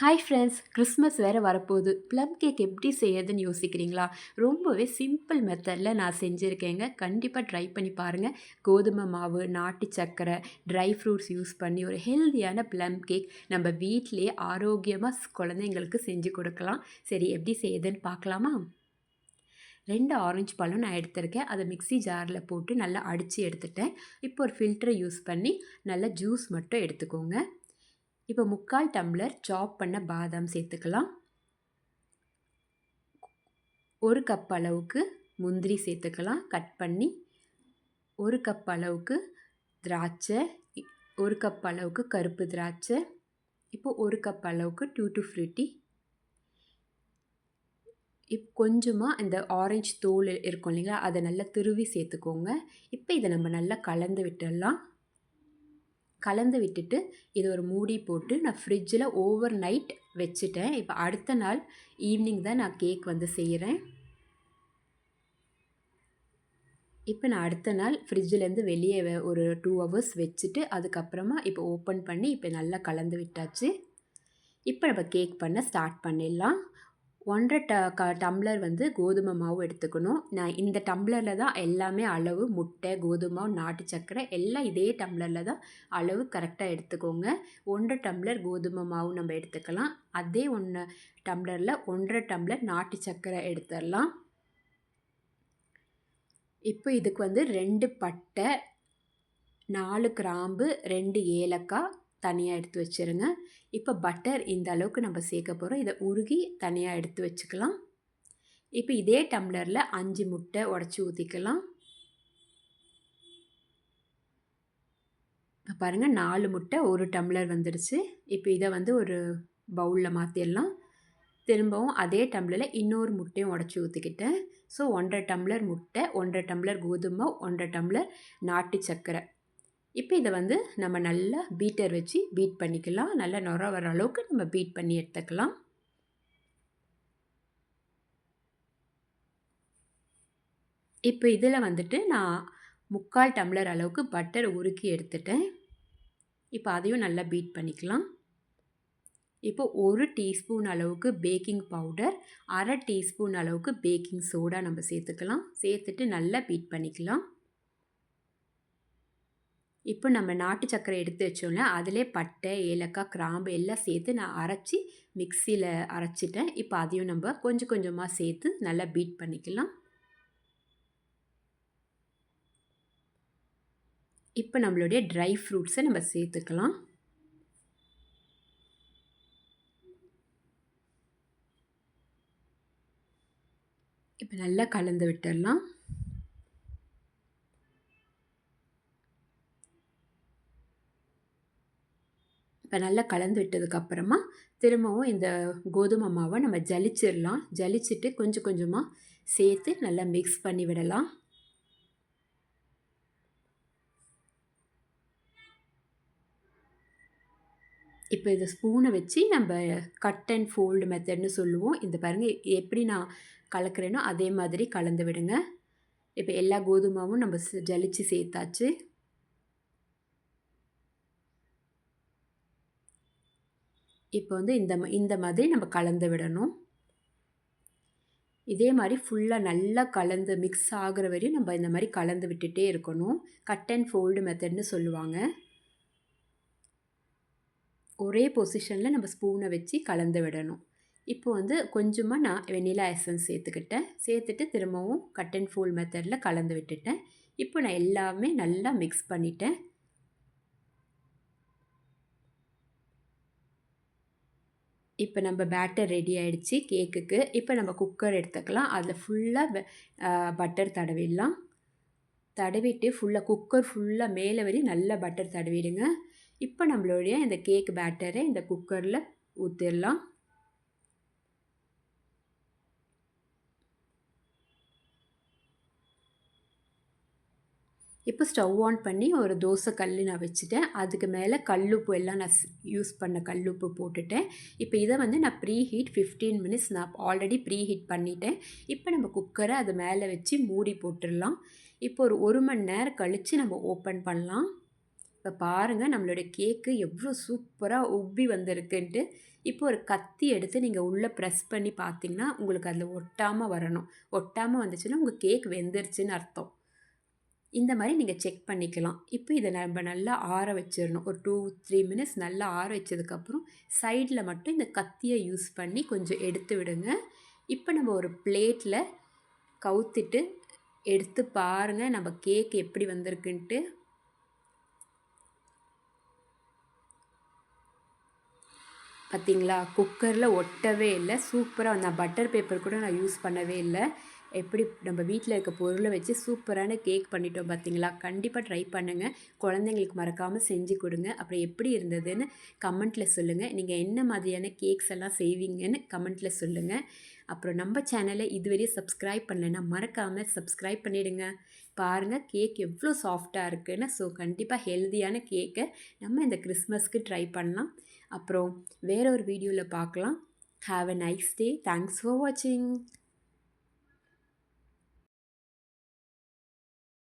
Hi friends Christmas வேறு வரப்போகுது. Plum cake எப்படி செய்யறதுன்னு யோசிக்கிறீங்களா? ரொம்பவே சிம்பிள் மெத்தடில் நான் செஞ்சுருக்கேங்க. கண்டிப்பாக ட்ரை பண்ணி பாருங்கள் கோதுமை மாவு நாட்டு சர்க்கரை ட்ரை ஃப்ரூட்ஸ் யூஸ் பண்ணி ஒரு ஹெல்த்தியான ப்ளம் கேக் நம்ம வீட்டிலேயே ஆரோக்கியமாக குழந்தைங்களுக்கு செஞ்சு கொடுக்கலாம். சரி எப்படி செய்யுதுன்னு பார்க்கலாமா? ரெண்டு ஆரஞ்சு பழம் நான் எடுத்திருக்கேன். அதை மிக்ஸி ஜாரில் போட்டு நல்லா அடித்து எடுத்துட்டேன். இப்போ ஒரு ஃபில்டரை யூஸ் பண்ணி நல்லா ஜூஸ் மட்டும் எடுத்துக்கோங்க. இப்போ முக்கால் டம்ளர் சாப் பண்ண பாதாம் சேர்த்துக்கலாம். ஒரு கப் அளவுக்கு முந்திரி சேர்த்துக்கலாம். கட் பண்ணி ஒரு கப் அளவுக்கு திராட்சை ஒரு கப் அளவுக்கு கருப்பு திராட்சை இப்போ ஒரு கப் அளவுக்கு டூ ஃப்ரூட்டி இப் கொஞ்சமாக இந்த ஆரஞ்சு தோல் இருக்கும் இல்லைங்களா? அதை நல்லா திருவி சேர்த்துக்கோங்க. இப்போ இதை நம்ம நல்லா கலந்து விட்டுடலாம். கலந்து விட்டுட்டு இது ஒரு மூடி போட்டு நான் ஃப்ரிட்ஜில் ஓவர் நைட் வச்சுட்டேன். இப்போ அடுத்த நாள் ஈவினிங் தான் நான் கேக் வந்து செய்கிறேன் இப்போ நான் அடுத்த நாள் ஃப்ரிட்ஜிலேருந்து வெளியே ஒரு டூ ஹவர்ஸ் வச்சுட்டு அதுக்கப்புறமா இப்போ ஓப்பன் பண்ணி இப்போ நல்லா கலந்து விட்டாச்சு. இப்போ நம்ம கேக் பண்ண ஸ்டார்ட் பண்ணிடலாம். ஒன்றரை ட க டம்ளர் வந்து கோதுமை மாவு எடுத்துக்கணும். நான் இந்த டம்ளரில் தான் எல்லாமே அளவு முட்டை கோதுமை நாட்டு சர்க்கரை எல்லாம் இதே டம்ளரில் தான் அளவு கரெக்டாக எடுத்துக்கோங்க. ஒன்றரை டம்ளர் கோதுமை மாவு நம்ம எடுத்துக்கலாம். அதே ஒன்று டம்ளரில் ஒன்றரை டம்ளர் நாட்டு சர்க்கரை எடுத்துடலாம். இப்போ இதுக்கு வந்து ரெண்டு பட்டை நாலு கிராம்பு ரெண்டு ஏலக்காய் தனியாக எடுத்து வச்சுருங்க. இப்போ பட்டர் இந்த அளவுக்கு நம்ம சேர்க்க போகிறோம் இதை உருகி தனியாக எடுத்து வச்சுக்கலாம். இப்போ இதே டம்ளரில் அஞ்சு முட்டை உடச்சி ஊற்றிக்கலாம் இப்போ பாருங்கள் நாலு முட்டை ஒரு டம்ளர் வந்துடுச்சு இப்போ இதை வந்து ஒரு பவுலில் மாற்றிடலாம் திரும்பவும் அதே டம்ளரில் இன்னொரு முட்டையும் உடச்சி ஊற்றிக்கிட்டேன் ஸோ ஒன்றரை டம்ளர் முட்டை ஒன்றரை டம்ளர் கோதுமை ஒன்றரை டம்ளர் நாட்டு சர்க்கரை. இப்போ இதை வந்து நம்ம நல்லா பீட்டர் வச்சு பீட் பண்ணிக்கலாம். நல்லா நுர வர அளவுக்கு நம்ம பீட் பண்ணி எடுத்துக்கலாம். இப்போ இதில் வந்துட்டு நான் முக்கால் டம்ளர் அளவுக்கு பட்டர் உருக்கி எடுத்துட்டேன். இப்போ அதையும் நல்லா பீட் பண்ணிக்கலாம். இப்போ ஒரு டீஸ்பூன் அளவுக்கு பேக்கிங் பவுடர் அரை டீஸ்பூன் அளவுக்கு பேக்கிங் சோடா நம்ம சேர்த்துக்கலாம். சேர்த்துட்டு நல்லா பீட் பண்ணிக்கலாம். இப்போ நம்ம நாட்டு சர்க்கரை எடுத்து வச்சோம்ல அதிலே பட்டை ஏலக்காய் கிராம்பு எல்லாம் சேர்த்து நான் அரைச்சி மிக்சியில் அரைச்சிட்டேன். இப்போ அதையும் நம்ம கொஞ்சம் கொஞ்சமாக சேர்த்து நல்லா பீட் பண்ணிக்கலாம். இப்போ நம்மளுடைய ட்ரை ஃப்ரூட்ஸை நம்ம சேர்த்துக்கலாம். இப்போ நல்லா கலந்து விட்டுடலாம். இப்போ நல்லா கலந்து விட்டதுக்கப்புறமா திரும்பவும் இந்த கோதுமை மாவை நம்ம ஜலிச்சிடலாம் ஜலிச்சுட்டு கொஞ்சம் கொஞ்சமாக சேர்த்து நல்லா மிக்ஸ் பண்ணி விடலாம். இப்போ இதை ஸ்பூனை வச்சு நம்ம கட் அண்ட் ஃபோல்டு மெத்தட்னு சொல்லுவோம். இந்த பாருங்கள் எப்படி நான் கலக்கிறேனோ அதே மாதிரி கலந்து விடுங்க. இப்போ எல்லா கோதுமாவும் நம்ம ஜலிச்சு சேர்த்தாச்சு. இப்போ வந்து இந்த இந்த மாதிரி நம்ம கலந்து விடணும். இதே மாதிரி ஃபுல்லாக நல்லா கலந்து மிக்ஸ் ஆகிற வரையும் நம்ம இந்த மாதிரி கலந்து விட்டுட்டே இருக்கணும். கட் அண்ட் ஃபோல்டு மெத்தட்னு சொல்லுவாங்க. ஒரே பொசிஷனில் நம்ம ஸ்பூனை வச்சு கலந்து விடணும். இப்போ வந்து கொஞ்சமாக நான் வெனிலா எசன்ஸ் சேர்த்துக்கிட்டேன். சேர்த்துட்டு திரும்பவும் கட் அண்ட் ஃபோல்ட் மெத்தடில் கலந்து விட்டுட்டேன். இப்போ நான் எல்லாமே நல்லா மிக்ஸ் பண்ணிட்டேன். இப்போ நம்ம பேட்டர் ரெடி ஆகிடுச்சி கேக்குக்கு இப்போ நம்ம குக்கர் எடுத்துக்கலாம். அதில் ஃபுல்லாக பட்டர் தடவிடலாம். தடவிட்டு ஃபுல்லாக குக்கர் ஃபுல்லாக மேலே வரி நல்லா பட்டர் தடவிடுங்க. இப்போ நம்மளுடைய இந்த கேக் பேட்டரை இந்த குக்கரில் ஊற்றிடலாம் இப்போ ஸ்டவ் ஆன் பண்ணி ஒரு தோசை கல் நான் வச்சுட்டேன். அதுக்கு மேலே கல்லுப்பு எல்லாம் நான் யூஸ் பண்ண கல்லுப்பு போட்டுட்டேன். இப்போ இதை வந்து நான் ப்ரீ ஹீட் ஃபிஃப்டீன் மினிட்ஸ் நான் ஆல்ரெடி ப்ரீ ஹீட் பண்ணிட்டேன். இப்போ நம்ம குக்கரை அது மேலே வச்சு மூடி போட்டுடலாம். இப்போ ஒரு ஒரு மணி நேரம் கழித்து நம்ம ஓப்பன் பண்ணலாம். இப்போ பாருங்கள் நம்மளோட கேக்கு எவ்வளோ சூப்பராக உப்பி வந்திருக்குன்ட்டு. இப்போ ஒரு கத்தி எடுத்து நீங்கள் உள்ளே ப்ரெஸ் பண்ணி பார்த்தீங்கன்னா உங்களுக்கு அதில் ஒட்டாமல் வரணும். ஒட்டாமல் வந்துச்சுன்னா உங்கள் கேக் வெந்துருச்சுன்னு அர்த்தம். இந்த மாதிரி நீங்கள் செக் பண்ணிக்கலாம். இப்போ இதை நம்ம நல்லா ஆற வச்சிடணும் ஒரு டூ த்ரீ மினிட்ஸ் நல்லா ஆற வச்சதுக்கப்புறம் சைடில் மட்டும் இந்த கத்தியை யூஸ் பண்ணி கொஞ்சம் எடுத்து விடுங்க. இப்போ நம்ம ஒரு பிளேட்டில் கவுத்திட்டு எடுத்து பாருங்கள் நம்ம கேக் எப்படி வந்திருக்குன்ட்டு. பார்த்தீங்களா குக்கரில் ஒட்டவே இல்லை. சூப்பராக நான் பட்டர் பேப்பர் கூட நான் யூஸ் பண்ணவே இல்லை. எப்படி நம்ம வீட்டில் இருக்க பொருளை வச்சு சூப்பரான கேக் பண்ணிட்டோம் பார்த்தீங்களா? கண்டிப்பாக ட்ரை பண்ணுங்கள் குழந்தைங்களுக்கு மறக்காமல் செஞ்சு கொடுங்க. அப்புறம் எப்படி இருந்ததுன்னு கமெண்ட்டில் சொல்லுங்கள் நீங்கள் என்ன மாதிரியான கேக்ஸ் எல்லாம் செய்வீங்கன்னு கமெண்ட்டில் சொல்லுங்கள் அப்புறம் நம்ம சேனலை இதுவரையும் சப்ஸ்கிரைப் பண்ணலைன்னா மறக்காமல் சப்ஸ்கிரைப் பண்ணிவிடுங்க பாருங்கள் கேக் எவ்வளோ சாஃப்டாக இருக்குன்னு. ஸோ கண்டிப்பாக ஹெல்த்தியான கேக்கை நம்ம இந்த கிறிஸ்மஸ்க்கு ட்ரை பண்ணலாம். அப்புறம் வேற ஒரு வீடியோவில் பார்க்கலாம். Have a nice day thanks for வாட்சிங்